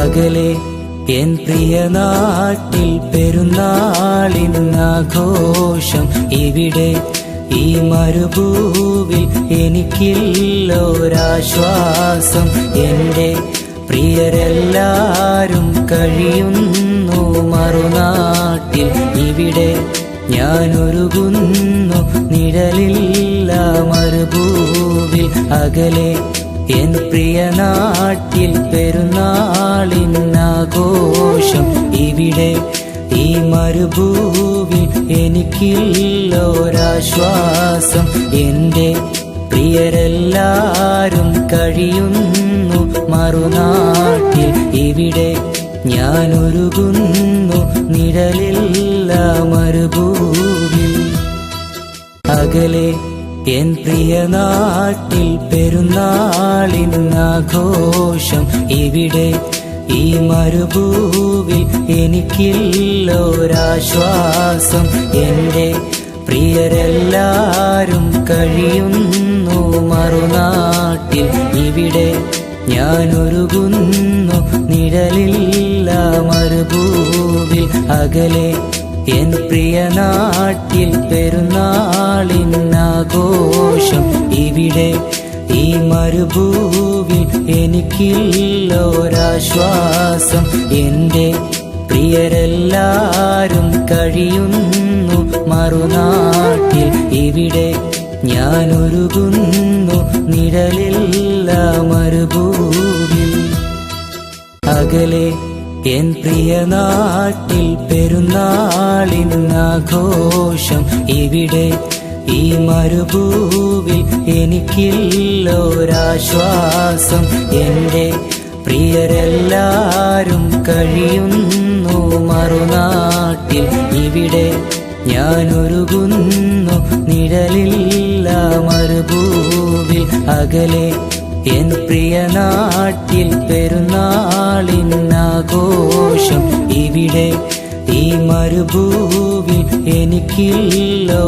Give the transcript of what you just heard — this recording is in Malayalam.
അകലെ എൻ പ്രിയ നാട്ടിൽ പെരുന്നാളിനാഘോഷം ഇവിടെ ഈ മരുഭൂവിൽ എനിക്കില്ലൊരാശ്വാസം. എന്റെ പ്രിയരെല്ലാരും കഴിയുന്നു മറുനാട്ടിൽ. ഇവിടെ ഞാനൊരുകുന്നു നിഴലില്ല മരുഭൂവിൽ. അകലെ എൻ പ്രിയ നാട്ടിൽ പെരുന്നാളിനാഘോഷം ഇവിടെ ഈ മരുഭൂവിൽ എനിക്കില്ലൊരാശ്വാസം എന്റെ പ്രിയരെല്ലാരും കഴിയുന്നു മറുനാട്ടിൽ. ഇവിടെ ഞാനൊരുകുന്നു നിഴലില്ല മരുഭൂവിൽ അകലെ എൻ പ്രിയ നാട്ടിൽ പെരുന്നാളിനാഘോഷം ഇവിടെ ഈ മരുഭൂവിൽ എനിക്കില്ലൊരാശ്വാസം. എന്റെ പ്രിയരെല്ലാരും കഴിയുന്നു മറുനാട്ടിൽ. ഇവിടെ ഞാനൊരുകുന്നു നിഴലില്ല മരുഭൂവിൽ. അകലെ എൻ പ്രിയ നാട്ടിൽ പെരുന്നാളിനാഘോഷം ഇവിടെ ഈ മരുഭൂവിൽ എനിക്കില്ലൊരാശ്വാസം. എന്റെ പ്രിയരെല്ലാരും കഴിയുന്നു മറുനാട്ടിൽ. ഇവിടെ ഞാനൊരുകുന്നു നിഴലില്ല മരുഭൂവിൽ. അകലെ എൻ പ്രിയ നാട്ടിൽ പെരുന്നാളിനാഘോഷം ഇവിടെ ഈ മരുഭൂവിൽ എനിക്കില്ലൊരാശ്വാസം. എന്റെ പ്രിയരെല്ലാരും കഴിയുന്നു മറുനാട്ടിൽ. ഇവിടെ ഞാനൊരുകുന്നു നിഴലില്ല മരുഭൂവിൽ. അകലെ എൻ പ്രിയ നാട്ടിൽ പെരുന്നാളിനാഘോഷം ഇവിടെ ഈ മരുഭൂവിൽ എനിക്കില്ലോ.